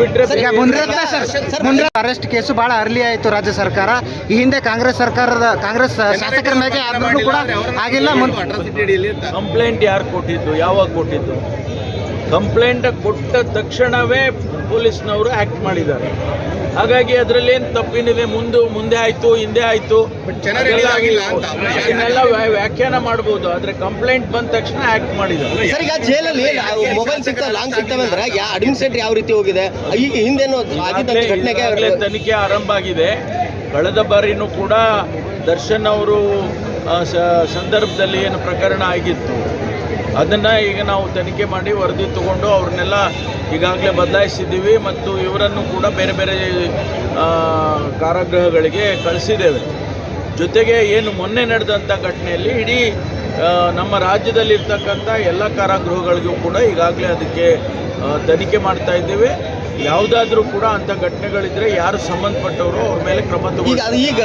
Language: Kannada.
ಬಿಟ್ರೆ ಈಗ ಮುನ್ರತ್ನ ಮುಂದೆ ಅರೆಸ್ಟ್ ಕೇಸು ಬಹಳ ಅರ್ಲಿ ಆಯ್ತು ರಾಜ್ಯ ಸರ್ಕಾರ. ಈ ಹಿಂದೆ ಕಾಂಗ್ರೆಸ್ ಸರ್ಕಾರದ ಕಾಂಗ್ರೆಸ್ ಶಾಸಕರ ಮೇಲೆ ಕೂಡ ಆಗಿಲ್ಲ. ಕಂಪ್ಲೇಂಟ್ ಯಾರು ಕೊಟ್ಟಿದ್ದು? ಯಾವಾಗ ಕೊಟ್ಟಿದ್ದು? ಕಂಪ್ಲೇಂಟ್ ಕೊಟ್ಟ ತಕ್ಷಣವೇ ಪೊಲೀಸ್ನವರು ಆಕ್ಟ್ ಮಾಡಿದ್ದಾರೆ. ಹಾಗಾಗಿ ಅದರಲ್ಲಿ ಏನು ತಪ್ಪಿನಿದೆ? ಮುಂದೆ ಮುಂದೆ ಆಯ್ತು ಹಿಂದೆ ಆಯ್ತು. ಇದನ್ನೆಲ್ಲ ವ್ಯಾ- ವ್ಯಾಖ್ಯಾನ ಮಾಡ್ಬೋದು. ಆದರೆ ಕಂಪ್ಲೇಂಟ್ ಬಂದ ತಕ್ಷಣ ಆಕ್ಟ್ ಮಾಡಿದ್ದಾರೆ. ಸರ್ ಈಗ ಜೈಲಲ್ಲಿ ಮೊಬೈಲ್ ಸಿಗ್ತಾವೆ ಲಾಂಗ್ ಸಿಗ್ತವೆ ಅಂದ್ರೆ ಯಾ ಅಡ್ಮಿನಿಸ್ಟ್ರೇಟರ್ ಯಾವ ರೀತಿ ಹೋಗಿದೆ? ಈಗ ಹಿಂದೇನು ಘಟನೆಗೆ ತನಿಖೆ ಆರಂಭ ಆಗಿದೆ. ಕಳೆದ ಬಾರಿನೂ ಕೂಡ ದರ್ಶನ್ ಅವರು ಸಂದರ್ಭದಲ್ಲಿ ಏನು ಪ್ರಕರಣ ಆಗಿತ್ತು. ಅದನ್ನ ಈಗ ನಾವು ತನಿಖೆ ಮಾಡಿ ವರದಿ ತಗೊಂಡು ಅವ್ರನ್ನೆಲ್ಲ ಈಗಾಗಲೇ ಬದಲಾಯಿಸಿದ್ದೀವಿ ಮತ್ತು ಇವರನ್ನು ಕೂಡ ಬೇರೆ ಬೇರೆ ಕಾರಾಗೃಹಗಳಿಗೆ ಕಳಿಸಿದ್ದೇವೆ. ಜೊತೆಗೆ ಏನು ಮೊನ್ನೆ ನಡೆದಂಥ ಘಟನೆಯಲ್ಲಿ ಇಡೀ ನಮ್ಮ ರಾಜ್ಯದಲ್ಲಿರ್ತಕ್ಕಂಥ ಎಲ್ಲ ಕಾರಾಗೃಹಗಳಿಗೂ ಕೂಡ ಈಗಾಗಲೇ ಅದಕ್ಕೆ ತನಿಖೆ ಮಾಡ್ತಾ ಇದ್ದೇವೆ. ಯಾವುದಾದ್ರೂ ಕೂಡ ಅಂಥ ಘಟನೆಗಳಿದ್ರೆ ಯಾರು ಸಂಬಂಧಪಟ್ಟವರು ಅವ್ರ ಮೇಲೆ ಕ್ರಮ ಈಗ ಈಗ